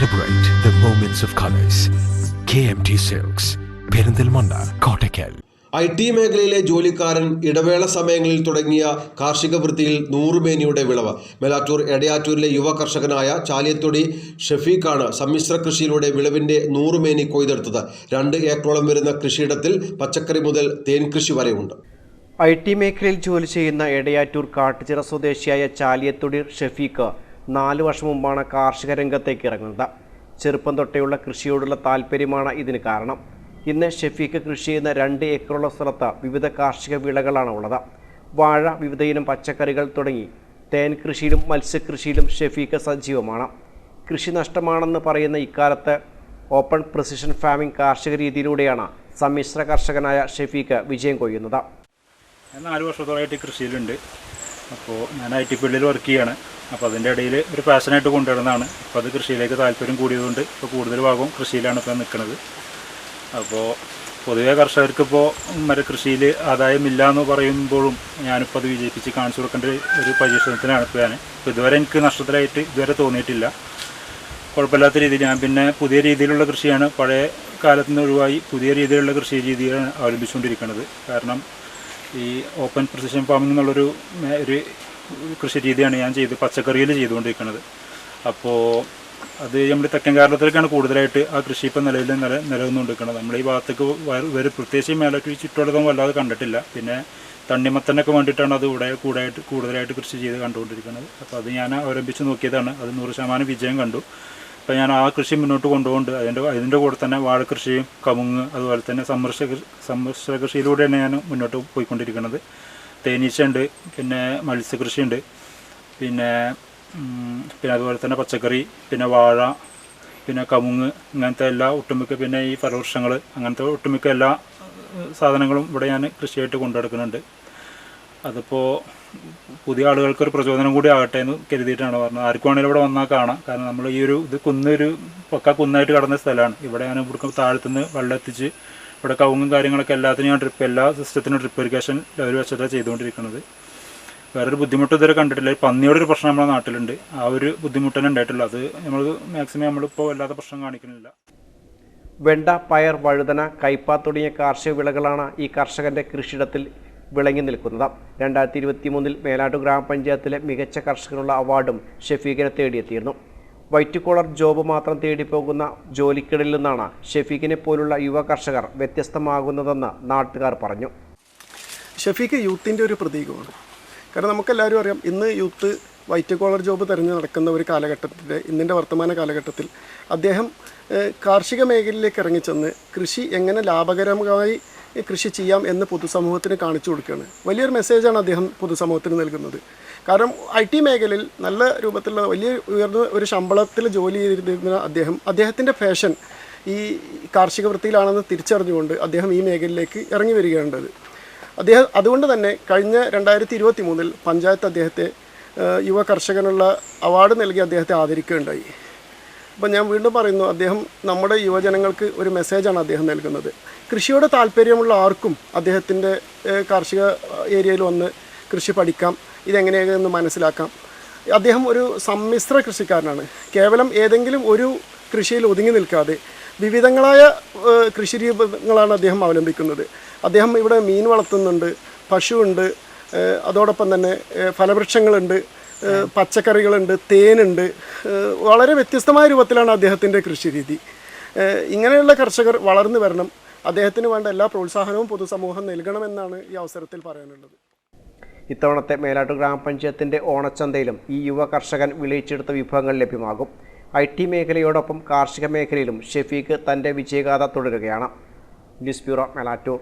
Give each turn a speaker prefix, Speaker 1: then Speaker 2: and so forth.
Speaker 1: Celebrate the moments of colors. KMT silks Perinthalmanna Kottakkal
Speaker 2: I T മേഖലയിലെ ജോലിക്കാരൻ ഇടവേള സമയങ്ങളിൽ തുടങ്ങിയ കാർഷിക വൃത്തിയിൽ നൂറുമേനിയുടെ വിളവ്. മേലാറ്റൂർ എടയാറ്റൂരിലെ യുവ കർഷകനായ ചാലിയത്തൊടി ഷഫീഖാണ് സമ്മിശ്ര കൃഷിയിലൂടെ വിളവിന്റെ നൂറുമേനി കൊയ്തെടുത്തത്. രണ്ട് ഏക്കറോളം വരുന്ന കൃഷിയിടത്തിൽ പച്ചക്കറി മുതൽ തേൻ കൃഷി വരെയുണ്ട്.
Speaker 3: ഐ ടി മേഖലയിൽ ജോലി ചെയ്യുന്ന എടയാറ്റൂർ കാട്ടുചിറ സ്വദേശിയായ ചാലിയത്തൊടി ഷഫീഖ് നാല് വർഷം മുമ്പാണ് കാർഷിക രംഗത്തേക്ക് ഇറങ്ങുന്നത്. ചെറുപ്പം തൊട്ടേയുള്ള കൃഷിയോടുള്ള താല്പര്യമാണ് ഇതിന് കാരണം. ഇന്ന് ഷഫീഖ് കൃഷി ചെയ്യുന്ന രണ്ട് ഏക്കറുള്ള സ്ഥലത്ത് വിവിധ കാർഷിക വിളകളാണ് ഉള്ളത്. വാഴ വിവിധയിനം പച്ചക്കറികൾ തുടങ്ങി തേൻ കൃഷിയിലും മത്സ്യകൃഷിയിലും ഷഫീഖ് സജീവമാണ്. കൃഷി നഷ്ടമാണെന്ന് പറയുന്ന ഇക്കാലത്ത് ഓപ്പൺ പ്രിസിഷൻ ഫാമിംഗ് കാർഷിക രീതിയിലൂടെയാണ് സമ്മിശ്ര കർഷകനായ ഷഫീഖ് വിജയം കൊയ്യുന്നത്.
Speaker 4: നാല് വർഷത്തോളമായിട്ട് കൃഷിയിലുണ്ട്. അപ്പോൾ ഞാൻ ഐ ടി ഫീൽഡിൽ വർക്ക് ചെയ്യാണ്. അപ്പോൾ അതിന്റെ ഇടയിൽ ഒരു പാഷനായിട്ട് കൊണ്ടുവരുന്നതാണ്. അപ്പോൾ അത് കൃഷിയിലേക്ക് താല്പര്യം കൂടിയതുകൊണ്ട് ഇപ്പോൾ കൂടുതൽ ഭാഗവും കൃഷിയിലാണ് ഇപ്പോൾ നിൽക്കുന്നത്. അപ്പോൾ പൊതുവേ കർഷകർക്കിപ്പോൾ മരക്കൃഷിയിൽ ആദായമില്ല എന്ന് പറയുമ്പോഴും ഞാനിപ്പോൾ അത് വിജയിപ്പിച്ച് കാണിച്ചു കൊടുക്കേണ്ട ഒരു പരീക്ഷണത്തിനാണ് ഇപ്പോൾ ഞാൻ. ഇപ്പോൾ ഇതുവരെ എനിക്ക് നഷ്ടത്തിലായിട്ട് ഇതുവരെ തോന്നിയിട്ടില്ല. കുഴപ്പമില്ലാത്ത രീതിയിൽ ഞാൻ പിന്നെ പുതിയ രീതിയിലുള്ള കൃഷിയാണ് പഴയ കാലത്ത് ഒഴിവായി പുതിയ രീതിയിലുള്ള കൃഷി രീതിയാണ് അവലംബിച്ചുകൊണ്ടിരിക്കുന്നത്. കാരണം ഈ ഓപ്പൺ പ്രിസിഷൻ ഫാമിംഗ് എന്നുള്ളൊരു ഒരു കൃഷി രീതിയാണ് ഞാൻ ചെയ്ത് പച്ചക്കറിയിൽ ചെയ്തുകൊണ്ടിരിക്കുന്നത്. അപ്പോൾ അത് നമ്മൾ തെക്കൻ കേരളത്തിലേക്കാണ് കൂടുതലായിട്ട് ആ കൃഷി ഇപ്പം നിലവിൽ നില നിലനിന്നുകൊണ്ടിരിക്കുന്നത്. നമ്മൾ ഈ ഭാഗത്തേക്ക് വേറെ വരെ പ്രത്യേകിച്ച് മേലോട്ട് ചുറ്റുവട്ടത്തും വല്ലാതെ കണ്ടിട്ടില്ല. പിന്നെ തണ്ണിമത്തനൊക്കെ വേണ്ടിയിട്ടാണ് അത് ഇവിടെ കൂടുതലായിട്ട് കൂടുതലായിട്ട് കൃഷി ചെയ്ത് കണ്ടുകൊണ്ടിരിക്കുന്നത്. അപ്പോൾ അത് ഞാൻ അവലംബിച്ച് നോക്കിയതാണ്. അത് നൂറ് ശതമാനം വിജയം കണ്ടു. അപ്പോൾ ഞാൻ ആ കൃഷി മുന്നോട്ട് കൊണ്ടുപോകുന്നുണ്ട്. അതിന്റെ അതിന്റെ കൂടെ തന്നെ വാഴക്കൃഷിയും കമുങ്ങ് അതുപോലെ തന്നെ സമ്മർശ സമ്മർശ കൃഷിയിലൂടെ കൃഷിയിലൂടെയാണ് ഞാൻ മുന്നോട്ട് പോയിക്കൊണ്ടിരിക്കുന്നത്. തേനീച്ചയുണ്ട് പിന്നെ മത്സ്യകൃഷിയുണ്ട് പിന്നെ പിന്നെ അതുപോലെ തന്നെ പച്ചക്കറി പിന്നെ വാഴ പിന്നെ കമുങ്ങ് ഇങ്ങനത്തെ എല്ലാ ഒട്ടുമിക്ക പിന്നെ ഈ ഫലവൃക്ഷങ്ങൾ അങ്ങനത്തെ ഒട്ടുമിക്ക എല്ലാ സാധനങ്ങളും ഇവിടെ ഞാൻ കൃഷിയായിട്ട് കൊണ്ടുനടക്കുന്നുണ്ട്. അതിപ്പോൾ പുതിയ ആളുകൾക്ക് ഒരു പ്രചോദനം കൂടി ആകട്ടെ എന്ന് കരുതിയിട്ടാണ് പറഞ്ഞത്. ആർക്കും വേണമെങ്കിലും ഇവിടെ വന്നാൽ കാണാം. കാരണം നമ്മൾ ഈ ഒരു ഇത് കുന്നൊരു പക്ക കുന്നായിട്ട് കടന്ന സ്ഥലമാണ്. ഇവിടെ ഞാൻ ഇവിടെ താഴത്തുനിന്ന് വെള്ളം എത്തിച്ച് ഇവിടെ കവുങ്ങും കാര്യങ്ങളൊക്കെ എല്ലാത്തിനും ഞാൻ ട്രിപ്പ് എല്ലാ സിസ്റ്റത്തിനും ട്രിപ്പ് ഇറിഗേഷൻ ലെവൽ വെച്ചിട്ടാണ് ചെയ്തുകൊണ്ടിരിക്കുന്നത്. വേറൊരു ബുദ്ധിമുട്ട് ഇതുവരെ കണ്ടിട്ടില്ല. പന്നിയുടെ ഒരു പ്രശ്നം നമ്മുടെ നാട്ടിലുണ്ട്. ആ ഒരു ബുദ്ധിമുട്ട് തന്നെ ഉണ്ടായിട്ടുള്ളൂ. അത് നമ്മൾ മാക്സിമം നമ്മളിപ്പോൾ വല്ലാത്ത പ്രശ്നം കാണിക്കുന്നില്ല.
Speaker 3: വെണ്ട പയർ വഴുതന കയ്പ തുടങ്ങിയ കാർഷിക വിളകളാണ് ഈ കർഷകന്റെ കൃഷിയിടത്തിൽ വിളങ്ങി നിൽക്കുന്നത്. രണ്ടായിരത്തി ഇരുപത്തി മൂന്നിൽ മേലാട്ടു ഗ്രാമപഞ്ചായത്തിലെ മികച്ച കർഷകനുള്ള അവാർഡും ഷെഫീഖിനെ തേടിയെത്തിയിരുന്നു. വൈറ്റ് കോളർ ജോബ് മാത്രം തേടിപ്പോകുന്ന ജോലിക്കിടയിൽ നിന്നാണ് ഷെഫീഖിനെ പോലുള്ള യുവ കർഷകർ വ്യത്യസ്തമാകുന്നതെന്ന് നാട്ടുകാർ പറഞ്ഞു.
Speaker 5: ഷെഫീഖ് യൂത്തിന്റെ ഒരു പ്രതീകമാണ്. കാരണം നമുക്കെല്ലാവരും അറിയാം ഇന്ന് യൂത്ത് വൈറ്റ് കോളർ ജോബ് തിരഞ്ഞു നടക്കുന്ന ഒരു കാലഘട്ടത്തിൽ ഇന്നിന്റെ വർത്തമാന കാലഘട്ടത്തിൽ അദ്ദേഹം കാർഷിക മേഖലയിലേക്ക് ഇറങ്ങിച്ചെന്ന് കൃഷി എങ്ങനെ ലാഭകരമായി കൃഷി ചെയ്യാം എന്ന് പൊതുസമൂഹത്തിന് കാണിച്ചു കൊടുക്കുകയാണ്. വലിയൊരു മെസ്സേജാണ് അദ്ദേഹം പൊതുസമൂഹത്തിന് നൽകുന്നത്. കാരണം ഐ ടി മേഖലയിൽ നല്ല രൂപത്തിലുള്ള വലിയ ഉയർന്ന ഒരു ശമ്പളത്തിൽ ജോലി ചെയ്തിരുന്ന അദ്ദേഹം അദ്ദേഹത്തിന്റെ ഫാഷൻ ഈ കാർഷിക വൃത്തിയിലാണെന്ന് തിരിച്ചറിഞ്ഞുകൊണ്ട് അദ്ദേഹം ഈ മേഖലയിലേക്ക് ഇറങ്ങി വരികയാണ്ടത് അദ്ദേഹം അതുകൊണ്ട് തന്നെ കഴിഞ്ഞ രണ്ടായിരത്തി ഇരുപത്തി മൂന്നിൽ പഞ്ചായത്ത് അദ്ദേഹത്തെ യുവ കർഷകനുള്ള അവാർഡ് നൽകി അദ്ദേഹത്തെ ആദരിക്കുകയുണ്ടായി. അപ്പം ഞാൻ വീണ്ടും പറയുന്നു അദ്ദേഹം നമ്മുടെ യുവജനങ്ങൾക്ക് ഒരു മെസ്സേജാണ് അദ്ദേഹം നൽകുന്നത്. കൃഷിയോട് താല്പര്യമുള്ള ആർക്കും അദ്ദേഹത്തിന്റെ കാർഷിക ഏരിയയിൽ വന്ന് കൃഷി പഠിക്കാം ഇതെങ്ങനെയെന്ന് മനസ്സിലാക്കാം. അദ്ദേഹം ഒരു സമ്മിശ്ര കൃഷിക്കാരനാണ്. കേവലം ഏതെങ്കിലും ഒരു കൃഷിയിൽ ഒതുങ്ങി നിൽക്കാതെ വിവിധങ്ങളായ കൃഷി രീതികളാണ് അദ്ദേഹം അവലംബിക്കുന്നത്. അദ്ദേഹം ഇവിടെ മീൻ വളർത്തുന്നുണ്ട് പശുവുണ്ട് അതോടൊപ്പം തന്നെ ഫലവൃക്ഷങ്ങളുണ്ട്. പച്ചക്കറികളുണ്ട് തേനുണ്ട്. വളരെ വ്യത്യസ്തമായ രൂപത്തിലാണ് അദ്ദേഹത്തിന്റെ കൃഷി രീതി ഇങ്ങനെയുള്ള കർഷകർ വളർന്നു വരണം. അദ്ദേഹത്തിന് വേണ്ട എല്ലാ പ്രോത്സാഹനവും പൊതുസമൂഹം നൽകണമെന്നാണ് ഈ അവസരത്തിൽ പറയാനുള്ളത്.
Speaker 3: ഇത്തവണത്തെ മേലാട്ടു ഗ്രാമപഞ്ചായത്തിന്റെ ഓണച്ചന്തയിലും ഈ യുവ കർഷകൻ വിളയിച്ചെടുത്ത വിഭവങ്ങൾ ലഭ്യമാകും. ഐ ടി മേഖലയോടൊപ്പം കാർഷിക മേഖലയിലും ഷെഫീഖ് തന്റെ വിജയഗാഥ തുടരുകയാണ്. News bureau Melattur.